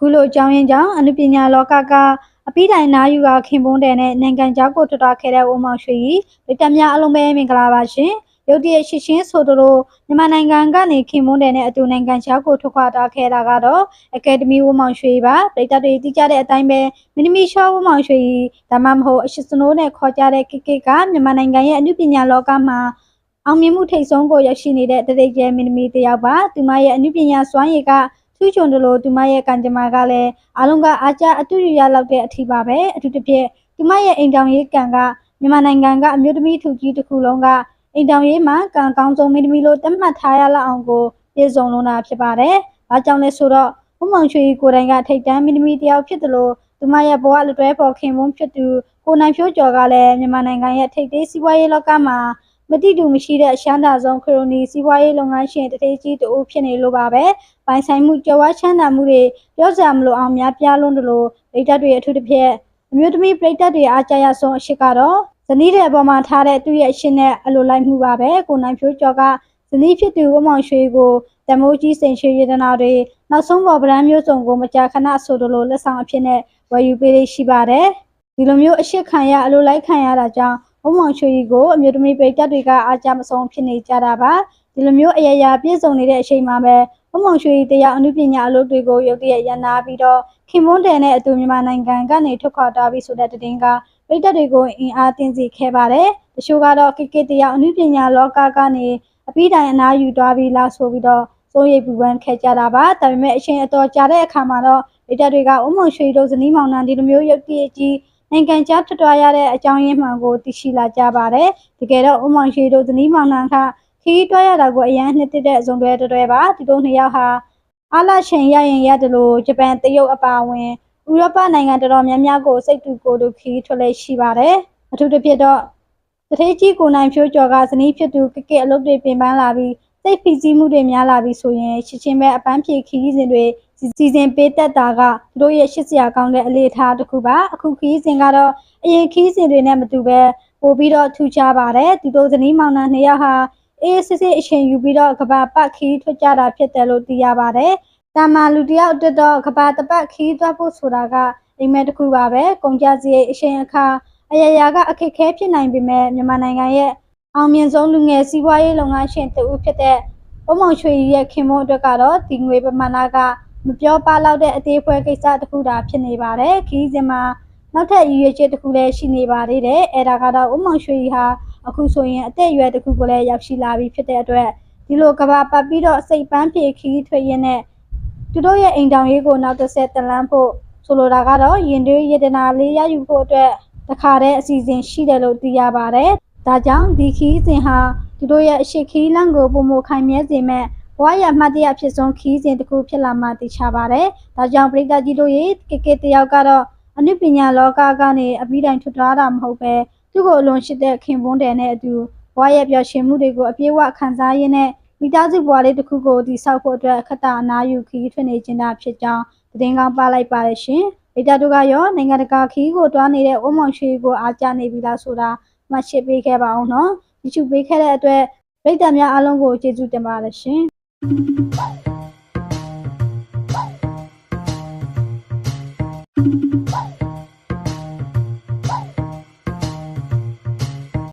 အခုလိုအကြောင်းရင်းကြောင့်အနုပညာလောကကအပိတိုင်နာယူကခင်ပွန်းတယ်နဲ့နိုင်ငံခြားကိုထွက်သွားခဲ့တဲ့ဦးမောင်ရွှေကြီးဗိတ္တများအလုံးပဲမင်္ဂလာပါရှင်ရုတ်တရက်ရှင်းရှင်းဆိုတို့မြန်မာနိုင်ငံကနေခင်ပွန်းတယ်နဲ့အတူနိုင်ငံခြားကိုထွက်ခွာသွားခဲ့တာကတော့အကယ်ဒမီဦးမောင်ရွှေကြီးပါဗိတ္တတွေတိကျတဲ့အတိုင်းပဲမင်းသမီးရှောဦးမောင်ရွှေကြီးဒါမှမဟုတ်အရှိစနိုးနဲ့ခေါ်ကြတဲ့ကိကိကမြန်မာနိုင်ငံရဲ့အနုပညာလောကမှာအောင်မြင်မှုထိပ်ဆုံးကိုရရှိနေတဲ့တတိကျဲမင်းသမီးတစ်ယောက်ပါသူမရဲ့အနုပညာစွမ်းရည်က ထူးချွန်တယ်လို့သူမရဲ့ကံကြမ္မာကလည်းအလုံးကအားကျအတူတူရလောက်တဲ့အထီးပါပဲအထူးတစ်ဖြင့်သူမရဲ့အိမ်တောင်ရေးကံကမြန်မာနိုင်ငံကအမျိုးသမီးထူကြီးတစ်ခုလုံးကအိမ်တောင်ရေးမှာကံကောင်းဆုံးမင်းသမီးလို့သတ်မှတ်ထားရလောက်အောင်ကိုပြည့်စုံလုံးတာဖြစ်ပါတယ်။အားကြောင့်လဲဆိုတော့ဘုံမောင်ရွှေကိုယ်တိုင်ကထိတ်တန်းမင်းသမီးတစ်ယောက်ဖြစ်တယ်လို့သူမရဲ့ဘဝလွတ်တွဲပေါ်ခင်မွန်းဖြစ်သူကိုနိုင်ဖြိုးကျော်ကလည်းမြန်မာနိုင်ငံရဲ့ထိပ်သေးစီးပွားရေးလောကမှာ မတိတူမရှိတဲ့အရှမ်းသာဆုံးခရိုနီစီးပွားရေးလုပ်ငန်းရှင်တတိကြီးတူဖြစ်နေလို့ပါပဲ။ပိုင်ဆိုင်မှုကြွားချမ်းသာမှုတွေပြောစရာမလိုအောင်များပြားလွန်းတယ်လို့ဒိတ်တက်တွေအထူးသဖြင့်အမျိုးသမီးပြည်သက်တွေအားကြရဆုံးအရှိကတော့ဇနီးတဲ့အပေါ်မှာထားတဲ့သူ့ရဲ့အရှင်နဲ့အလိုလိုက်မှုပါပဲ။ကိုနိုင်ဖြိုးကျော်ကဇနီးဖြစ်သူဝမောင်ရွှေကိုတမိုးကြီးစိန်ရွှေရတနာတွေနောက်ဆုံးပေါ်ဗရန်မျိုးစုံကိုမကြာခဏဆိုသလိုလက်ဆောင်အဖြစ်နဲ့ဝယ်ယူပေးလေးရှိပါတယ်။ဒီလိုမျိုးအရှိခံရအလိုလိုက်ခံရတာကြောင့် ဘုံမောင်ရွှေကြီးကိုအမျိုးသမီးပိတ်တက်တွေကအားကြမဆုံးဖြစ်နေကြတာပါဒီလိုမျိုးအရာရာပြည့်စုံနေတဲ့အချိန်မှာပဲဘုံမောင်ရွှေကြီးတရားအမှုပညာအလုပ်တွေကိုရုပ်တရက်ရန်နာပြီးတော့ခင်မွန်းတယ်နဲ့အတူမြန်မာနိုင်ငံကနေထွက်ခွာသွားပြီးဆိုတဲ့တင်ကပိတ်တက်တွေကိုအင်အားတင်စီခဲ့ပါတယ်တချို့ကတော့ကိကိတရားအမှုပညာလောကကနေအပြီးတိုင်အနာယူသွားပြီးလားဆိုပြီးတော့စိုးရိမ်ပူပန်ခဲ့ကြတာပါဒါပေမဲ့အချိန်အတော်ကြာတဲ့အခါမှာတော့ပိတ်တက်တွေကဥမ္မောင်ရွှေတို့ဇနီးမောင်နှံဒီလိုမျိုးရုပ်တရက်ကြီး နိုင်ငံခြားထွက်သွားရတဲ့အကြောင်းရင်းမှန်ကိုသိရှိလာကြပါတယ်။တကယ်တော့ဦးမောင်ရွှေတို့ဇနီးမောင်နှံခခီးတွားရတာကိုအရန်နှစ်သက်တဲ့အစုံတွဲတွဲပါဒီတို့နှစ်ယောက်ဟာအားလချိန်ရရင်ရတယ်လို့ဂျပန်တရုတ်အပါအဝင်ဥရောပနိုင်ငံတော်တော်များများကိုစိတ်တူကိုယ်တူခီးထွက်လဲရှိပါတယ်။အထူးသဖြင့်တော့တထေးကြီးကိုနိုင်ဖြိုးကျော်ကဇနီးဖြစ်သူကကက်အလုပ်တွေပင်ပန်းလာပြီးစိတ်ဖိစီးမှုတွေများလာပြီးဆိုရင်ချစ်ချင်းပဲအပန်းဖြေခီးစဉ်တွေ စီစဉ်ပေးတတ်တာကသူတို့ရဲ့ရှစ်စရာကောင်းတဲ့အလေးထားတစ်ခုပါအခုခီးစဉ်ကတော့အရင်ခီးစဉ်တွေနဲ့မတူပဲပို့ပြီးတော့ထူခြားပါတယ်သူတို့ဇနီးမောင်နှံနှစ်ယောက်ဟာအေးစစ်စစ်အချိန်ယူပြီးတော့ကဘာပတ်ခီးထွက်ကြတာဖြစ်တယ်လို့သိရပါတယ်တာမာလူတယောက်အတွက်တော့ကဘာတပတ်ခီးသွားဖို့ဆိုတာကအိမ်မက်တစ်ခုပါပဲကုန်ကြစရိတ်အချိန်အခါအရာရာကအခက်ခဲဖြစ်နိုင်ပေမဲ့မြန်မာနိုင်ငံရဲ့အောင်မြင်ဆုံးလူငယ်စီးပွားရေးလုပ်ငန်းရှင်တူဖြစ်တဲ့ဘုံမောင်ရွှေရဲ့ခင်မွန်းအတွက်ကတော့ဒီငွေပမာဏက မပြောပါတော့တဲ့အသေးဖွဲကိစ္စတစ်ခုသာဖြစ်နေပါတယ်ခီးစင်မှာနောက်ထပ်ရည်ရွယ်ချက်တစ်ခုလည်းရှိနေပါသေးတယ်အဲဒါကတော့ဥမောင်ရွှေဟာအခုဆိုရင်အသက်အရွယ်တစ်ခုကိုလည်းရောက်ရှိလာပြီဖြစ်တဲ့အတွက်ဒီလိုကဘာပတ်ပြီးတော့စိတ်ပန်းပြေခီးထွက်ရင်းနဲ့သူတို့ရဲ့အိမ်တောင်ရေးကိုနောက်တစ်ဆက်တလန်းဖို့ဆိုလိုတာကတော့ရင်တွေးရတနာလေးရယူဖို့အတွက်တခါတည်းအစီအစဉ်ရှိတယ်လို့သိရပါတယ်ဒါကြောင့်ဒီခီးစဉ်ဟာသူတို့ရဲ့အရှိခီးလန့်ကိုပုံမခိုင်မြဲစေမဲ့ ဘဝရမှတ်တရဖြစ်ဆုံးခီးစဉ်တစ်ခုဖြစ်လာမှသိချပါတယ်။ဒါကြောင့်ပရိသတ်ကြီးတို့ရေကေကေတယောက်ကတော့အနုပညာလောကကနေအပြီးတိုင်ထွတ်ထားတာမဟုတ်ပဲသူ့ကိုအလွန်ရှိတဲ့ခင်ပွန်းတယ်နဲ့အတူဘဝရပျော်ရွှင်မှုတွေကိုအပြည့်အဝခံစားရင်းနဲ့မိသားစုဘဝလေးတစ်ခုကိုတည်ဆောက်ဖို့အတွက်ခက်တာအနာယူခီးထွနေခြင်းတာဖြစ်ကြောင်းသတင်းကောင်းပါလိုက်ပါတယ်ရှင်။ဒေတာတို့ကရောနိုင်ငံတကာခီးကိုတွားနေတဲ့ဝမောင်ရွှေကိုအားကြနေပြီလားဆိုတာမှတ်ရှင်းပေးခဲ့ပါအောင်နော်။ဒီချူပေးခဲ့တဲ့အတွက်ပြည်သူများအားလုံးကိုကျေးဇူးတင်ပါတယ်ရှင်။ Thank you.